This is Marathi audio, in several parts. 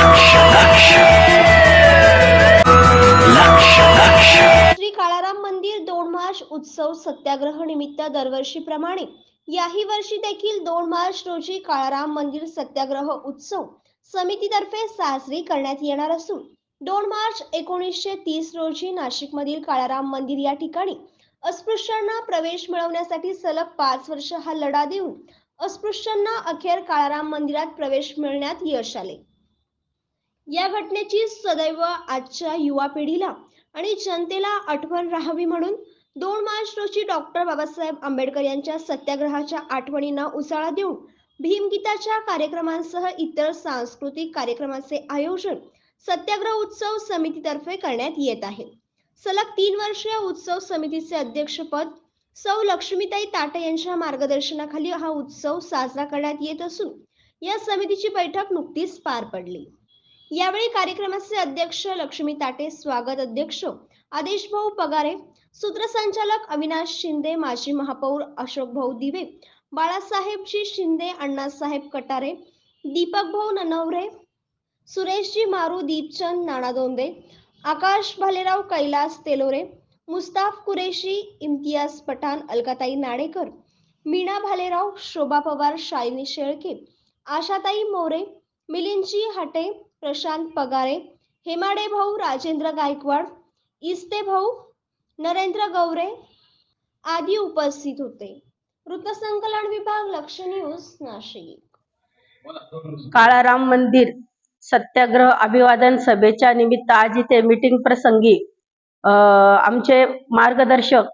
लक्ष लक्ष लक्ष लक्ष श्री काळाराम मंदिर दोन मार्च उत्सव सत्याग्रह निमित्त दरवर्षीप्रमाणे याही वर्षी देखील दोन मार्च रोजी काळाराम मंदिर सत्याग्रह उत्सव समितीतर्फे साजरी करण्यात येणार असून दोन मार्च एकोणीसशे तीस रोजी नाशिकमधील काळाराम मंदिर या ठिकाणी अस्पृश्यांना प्रवेश मिळवण्यासाठी सलग पाच वर्ष हा लढा देऊन अस्पृश्यांना अखेर काळाराम मंदिरात प्रवेश मिळण्यात यश आले. या घटनेची सदैव आजच्या युवा पिढीला आणि जनतेला आठवण राहावी म्हणून दोन मार्च रोजी डॉक्टर बाबासाहेब आंबेडकर यांच्या सत्याग्रहाच्या आठवणींना उजाळा देऊन भीमगीताच्या कार्यक्रमांसह इतर सांस्कृतिक कार्यक्रमाचे आयोजन सत्याग्रह उत्सव समितीतर्फे करण्यात येत आहे. सलग तीन वर्ष या उत्सव समितीचे अध्यक्षपद सौ लक्ष्मीताई ताटे यांच्या मार्गदर्शनाखाली हा उत्सव साजरा करण्यात येत असून या समितीची बैठक नुकतीच पार पडली. यावेळी कार्यक्रमाचे अध्यक्ष लक्ष्मी ताटे स्वागत अध्यक्ष आदेश भाऊ पगारे सूत्रसंचालक अविनाश शिंदे माजी महापौर अशोक भाऊ दिवे बाळासाहेबजी शिंदे अण्णासाहेब कटारे दीपक भाऊ ननवरे सुरेशजी मारू दीपचंद नाणादोंदे आकाश भालेराव कैलास तेलोरे मुस्ताफ कुरेशी इम्तियाज पठाण अलकाताई नाडेकर मीना भालेराव शोभा पवार शालिनी शेळके आशाताई मोरे मिलिंदजी हटे प्रशांत पगारे हेमाडे भाऊ राजेंद्र गायकवाड इस्ते भाऊ नरेंद्र गौरे आदी उपस्थित होते. वृत्तसंकलन विभाग लक्ष न्यूज नाशिक. काळाराम मंदिर सत्याग्रह अभिवादन सभेच्या निमित्त आज इथे मीटिंग प्रसंगी आमचे मार्गदर्शक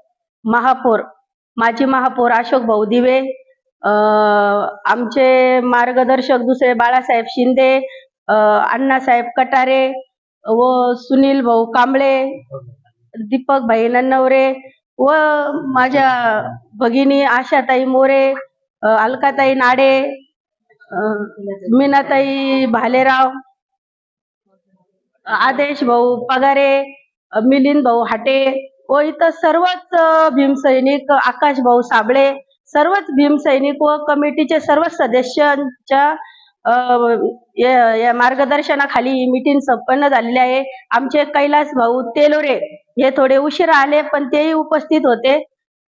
महापौर माजी महापौर अशोक भाऊ दिवे आमचे मार्गदर्शक दुसरे बाळासाहेब शिंदे अण्णासाहेब कटारे व सुनील भाऊ कांबळे दीपक भाई नन्नवरे व माझ्या भगिनी आशाताई मोरे अलकाताई नाडे मीनाताई भालेराव आदेश भाऊ पगारे मिलिंद भाऊ हाटे व इतर सर्वच भीमसैनिक आकाश भाऊ साबळे सर्वच भीमसैनिक व कमिटीचे सर्व सदस्यांच्या या मार्गदर्शनाखाली ही मीटिंग संपन्न झालेली आहे. आमचे कैलास भाऊ तेलोरे हे थोडे उशिरा आले पण तेही उपस्थित होते.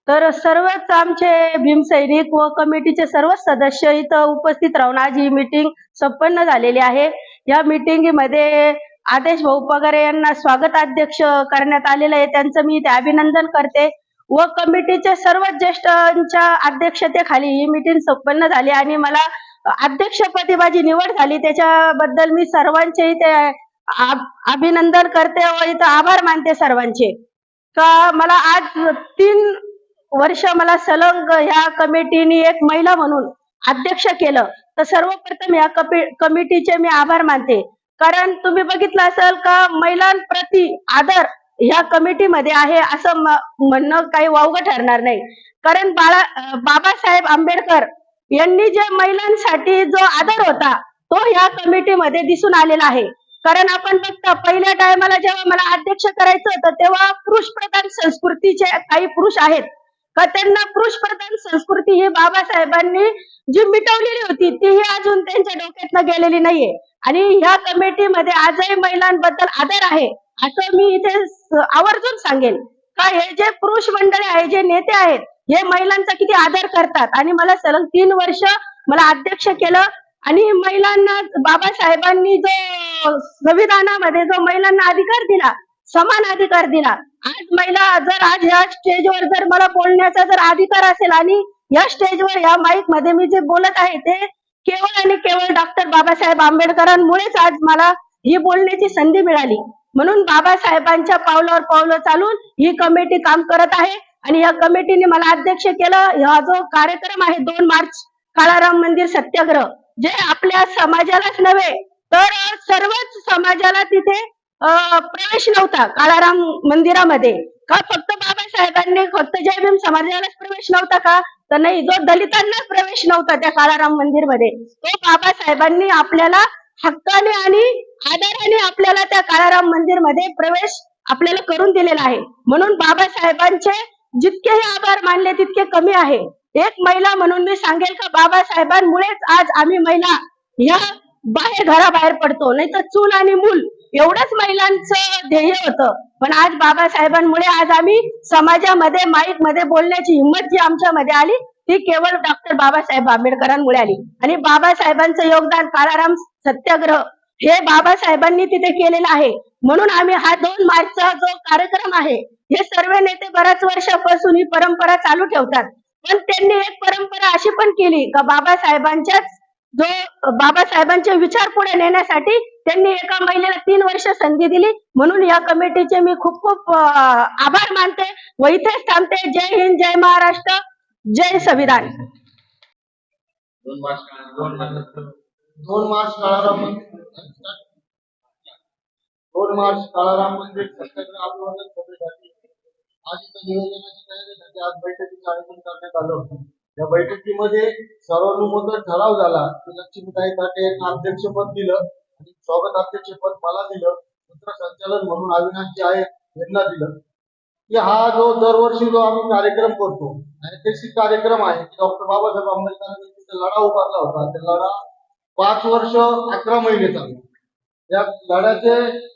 तर सर्वच आमचे भीमसैनिक व कमिटीचे सर्व सदस्य इथं उपस्थित राहून आज ही मिटिंग संपन्न झालेली आहे. या मिटिंगमध्ये आदेश भाऊ पगारे यांना स्वागताध्यक्ष करण्यात आलेलं आहे. त्यांचं मी इथे अभिनंदन करते. व कमिटीचे सर्व ज्येष्ठांच्या अध्यक्षतेखाली ही मिटिंग संपन्न झाली आणि मला अध्यक्षपदी माझी निवड झाली. त्याच्याबद्दल मी सर्वांचे इथे अभिनंदन करते व इथं आभार मानते सर्वांचे. का मला आज तीन वर्ष मला सलंग ह्या कमिटीने एक महिला म्हणून अध्यक्ष केलं. तर सर्वप्रथम या कमिटीचे मी आभार मानते. कारण तुम्ही बघितलं असेल का महिलांप्रती आदर ह्या कमिटीमध्ये आहे असं म्हणणं काही वावग ठरणार नाही. कारण बाळा बाबासाहेब आंबेडकर यांनी जे महिलांसाठी जो आदर होता तो ह्या कमिटीमध्ये दिसून आलेला आहे. कारण आपण बघता पहिल्या टायमाला जेव्हा मला अध्यक्ष करायचं होतं तेव्हा पुरुष प्रधान संस्कृतीचे काही पुरुष आहेत. का त्यांना पुरुष प्रधान संस्कृती ही बाबासाहेबांनी जी मिटवलेली होती तीही अजून त्यांच्या डोक्यातनं गेलेली नाहीये. आणि ह्या कमिटीमध्ये आजही महिलांबद्दल आदर आहे असं मी इथे आवर्जून सांगेन. का हे जे पुरुष मंडळी आहे जे नेते आहेत हे महिलांचा किती आदर करतात. आणि मला सलग तीन वर्ष मला अध्यक्ष केलं. आणि महिलांना बाबासाहेबांनी जो संविधानामध्ये जो महिलांना अधिकार दिला समान अधिकार दिला आज महिला जर आज ह्या स्टेजवर जर मला बोलण्याचा जर अधिकार असेल आणि या स्टेजवर या माईकमध्ये मी जे बोलत आहे ते केवळ आणि केवळ डॉक्टर बाबासाहेब आंबेडकरांमुळेच आज मला ही बोलण्याची संधी मिळाली. म्हणून बाबासाहेबांच्या पावलावर पावलं चालून ही कमिटी काम करत आहे. आणि या कमिटीने मला अध्यक्ष केलं. हा जो कार्यक्रम आहे दोन मार्च काळाराम मंदिर सत्याग्रह जे आपल्या समाजालाच नव्हे तर सर्वच समाजाला तिथे प्रवेश नव्हता काळाराम मंदिरामध्ये. का फक्त बाबासाहेबांनी फक्त जयभीम समाजालाच प्रवेश नव्हता का? तर नाही जो दलितांना प्रवेश नव्हता त्या काळाराम मंदिरमध्ये तो बाबासाहेबांनी आपल्याला हक्काने आणि आदराने आपल्याला त्या काळाराम मंदिरमध्ये प्रवेश आपल्याला करून दिलेला आहे. म्हणून बाबासाहेबांचे जितकेही आभार मानले तितके कमी आहे. एक महिला म्हणून मी सांगेल का बाबासाहेबांमुळेच आज आम्ही महिला या बाहेर घराबाहेर पडतो. नाही तर चूल आणि मूल एवढंच महिलांचं ध्येय होतं. पण आज बाबासाहेबांमुळे आज आम्ही समाजामध्ये माईकमध्ये बोलण्याची हिंमत जी आमच्यामध्ये आली ती केवळ डॉक्टर बाबासाहेब आंबेडकरांमुळे आली. आणि बाबासाहेबांचं योगदान काळाराम सत्याग्रह हे बाबासाहेबांनी तिथे केलेलं आहे. म्हणून आम्ही हा दोन मार्चचा जो कार्यक्रम आहे हे सर्व नेते बऱ्याच वर्षापासून ही परंपरा चालू ठेवतात. पण त्यांनी एक परंपरा अशी पण केली का बाबासाहेबांच्याच जो बाबासाहेबांचे विचार पुढे नेण्यासाठी त्यांनी एका महिलेला तीन वर्ष संधी दिली. म्हणून या कमिटीचे मी खूप खूप आभार मानते व इथेच थांबते. जय हिंद जय महाराष्ट्र जय संविधान. दोन मार्च काळाराम मंदिर दोन मार्च काळाराम मंदिर सत्याग्रह आंदोलन सभेसाठी आज इथं नियोजनाची आज बैठकीचं आयोजन करण्यात आलं होतं. या बैठकीमध्ये सर्वानुमत ठराव झाला. की लक्ष्मीताई ताटे यांना अध्यक्षपद दिलं आणि स्वागत अध्यक्षपद मला दिलं सूत्रसंचालन म्हणून अविनाशजी आहे यांना दिलं. की हा जो दरवर्षी जो आम्ही कार्यक्रम करतो ऐतिहासिक कार्यक्रम आहे की डॉक्टर बाबासाहेब आंबेडकरांनी तिथे लढा उभारला होता. ते लढा पाच वर्ष अकरा महिने चालला. या लढ्याचे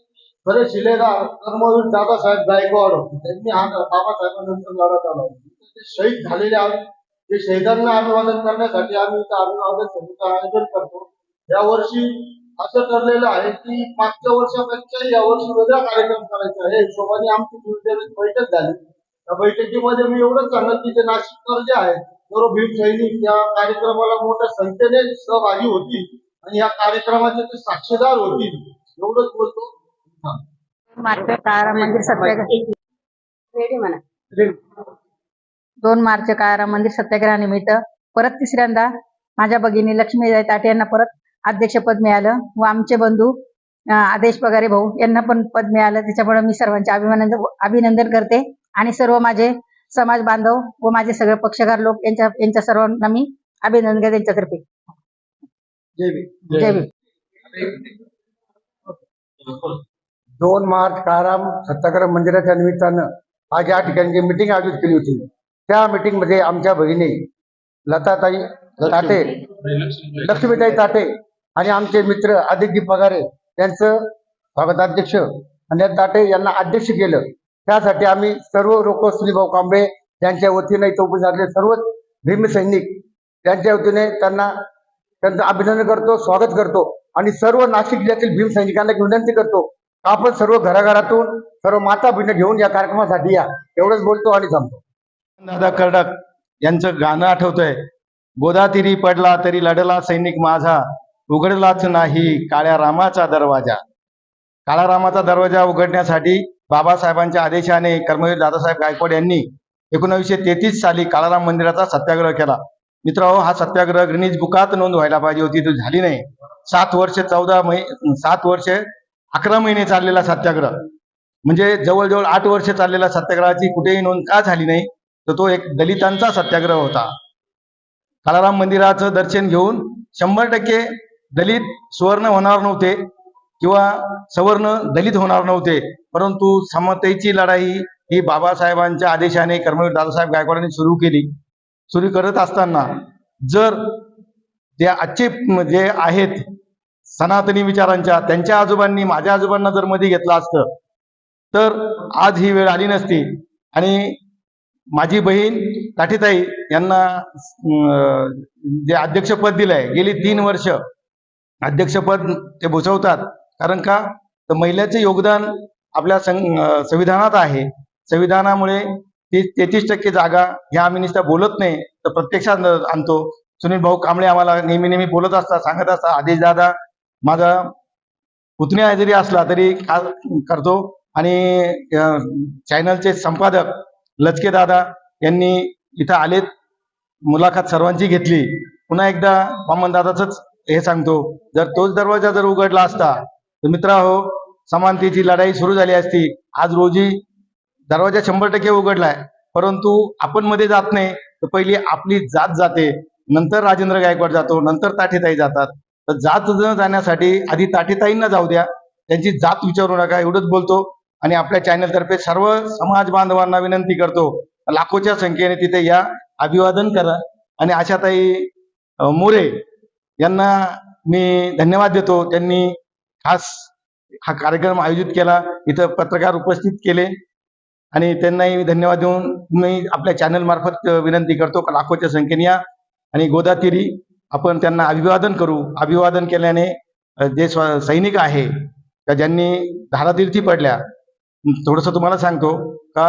खरे शिलेदार कर्मवीर दादासाहेब गायकवाड होते त्यांनी हा बाबासाहेबांनंतर लढत आला. ते शहीद झालेले आहेत. ते शहीदांना अभिवादन करण्यासाठी आम्ही इथं अभिवादन सभेचं आयोजन करतो. या वर्षी असं ठरलेलं आहे की मागच्या वर्षापेक्षा या वर्षी वेगळा कार्यक्रम करायचा आहे. हिशोबाने आमची दुर्दैवी बैठक झाली. त्या बैठकीमध्ये मी एवढंच सांगत की जे नाशिककर जे आहेत. सर्व भीम सैनिक या कार्यक्रमाला मोठ्या संख्येने सहभागी होतील आणि या कार्यक्रमाचे ते साक्षीदार होतील. एवढंच बोलतो. मार्च काळाराम मंदिर सत्याग्रह रेडी म्हणा. दोन मार्च काळाराम मंदिर सत्याग्रहानिमित्त परत तिसऱ्यांदा माझ्या भगिनी लक्ष्मीबाई ताटे यांना परत अध्यक्षपद मिळालं व आमचे बंधू आदेश पगारे भाऊ यांना पण पद मिळालं. त्याच्यामुळे मी सर्वांचे अभिनंदन अभिनंदन करते. आणि सर्व माझे समाज बांधव व माझे सगळे पक्षकार लोक यांच्या यांच्या सर्वांना मी अभिनंदन करते त्यांच्यातर्फे जय भीम. जय भीम. दोन मार्च काळाराम सत्याग्रह मंदिराच्या निमित्तानं आज या ठिकाणी जी मिटिंग आयोजित केली होती. त्या मिटिंगमध्ये आमच्या भगिनी लताताई ताटे लक्ष्मीताई ताटे आणि आमचे मित्र आदित्य पगारे यांचं स्वागताध्यक्ष आणि ताटे यांना अध्यक्ष केलं. त्यासाठी आम्ही सर्व लोक श्रीभाऊ कांबळे यांच्या वतीने इथं उपस्थित असलेले सर्वच भीम सैनिक त्यांच्या वतीने त्यांना त्यांचं अभिनंदन करतो स्वागत करतो आणि सर्व नाशिक जिल्ह्यातील भीम सैनिकांना विनंती करतो आपण सर्व घराघरातून सर्व माता बहिणी घेऊन या कार्यक्रमासाठी या. एवढंच बोलतो आणि थांबतो दादा कर्डक यांचं गाणं आठवतंय. गोदातिरी पडला तरी लढला सैनिक माझा उघडलाच नाही काळ्या रामाचा दरवाजा. काळ्या रामाचा दरवाजा उघडण्यासाठी बाबासाहेबांच्या आदेशाने कर्मवीर दादासाहेब गायकवाड यांनी एकोणविशे तेहतीस साली काळाराम मंदिराचा सत्याग्रह केला. मित्र हा सत्याग्रह ग्रीनिज बुकात नोंद व्हायला पाहिजे होती ती झाली नाही. सात वर्ष चौदा मै सात वर्ष अकरा महिने चाललेला सत्याग्रह. म्हणजे जवळजवळ आठ वर्ष चाललेल्या सत्याग्रहाची कुठेही नोंद का झाली नाही तर तो एक दलितांचा सत्याग्रह होता. काळाराम मंदिराचं दर्शन घेऊन शंभर टक्के दलित सुवर्ण होणार नव्हते किंवा सवर्ण दलित होणार नव्हते. परंतु समतेची लढाई ही बाबासाहेबांच्या आदेशाने कर्मवीर दादासाहेब गायकवाडांनी सुरू केली. सुरू करत असताना जर जे आजचे जे आहेत सनातनी विचारांच्या त्यांच्या आजोबांनी माझ्या आजोबांना जर मध्ये घेतलं असतं तर आज ही वेळ आली नसती. आणि माझी बहीण काठीताई यांना जे अध्यक्षपद दिलंय गेली तीन वर्ष अध्यक्षपद ते भूषवतात. कारण का? तर महिलाचे योगदान आपल्या सं- संविधानात आहे. संविधानामुळे ती तेहतीस टक्के जागा ह्या आम्ही नुसत्या बोलत नाही तर प्रत्यक्षात आणतो. सुनील भाऊ कांबळे आम्हाला नेहमी नेहमी बोलत असतात सांगत असतात आदेश दादा माझा पुतण्या जरी असला तरी का- करतो. आणि चॅनलचे संपादक लचके दादा यांनी इथं आलेत. मुलाखत सर्वांची घेतली. पुन्हा एकदा वामन दादाचंच हे सांगतो. जर तोच दरवाजा जर उघडला असता तर मित्रा हो समानतेची लढाई सुरू झाली असती. आज रोजी दरवाजा शंभर टक्के उघडलाय. परंतु आपण मध्ये जात नाही. तर पहिली आपली जात जाते. नंतर राजेंद्र गायकवाड जातो. नंतर ताठेताई जातात. तर जात न जाण्यासाठी आधी ताटेताईंना जाऊ द्या. त्यांची जात विचारू नका एवढंच बोलतो. आणि आपल्या चॅनलतर्फे सर्व समाज बांधवांना विनंती करतो लाखोच्या संख्येने तिथे या. अभिवादन करा. आणि आशाताई मोरे यांना मी धन्यवाद देतो. त्यांनी खास हा कार्यक्रम आयोजित केला इथं पत्रकार उपस्थित केले. आणि त्यांनाही धन्यवाद देऊन मी आपल्या चॅनल मार्फत विनंती करतो. लाखोच्या संख्येने या. आणि गोदातिरी आपण त्यांना अभिवादन करू. अभिवादन केल्याने जे स्व सैनिक आहे का ज्यांनी धारातीर्थी पडल्या थोडंसं तुम्हाला सांगतो का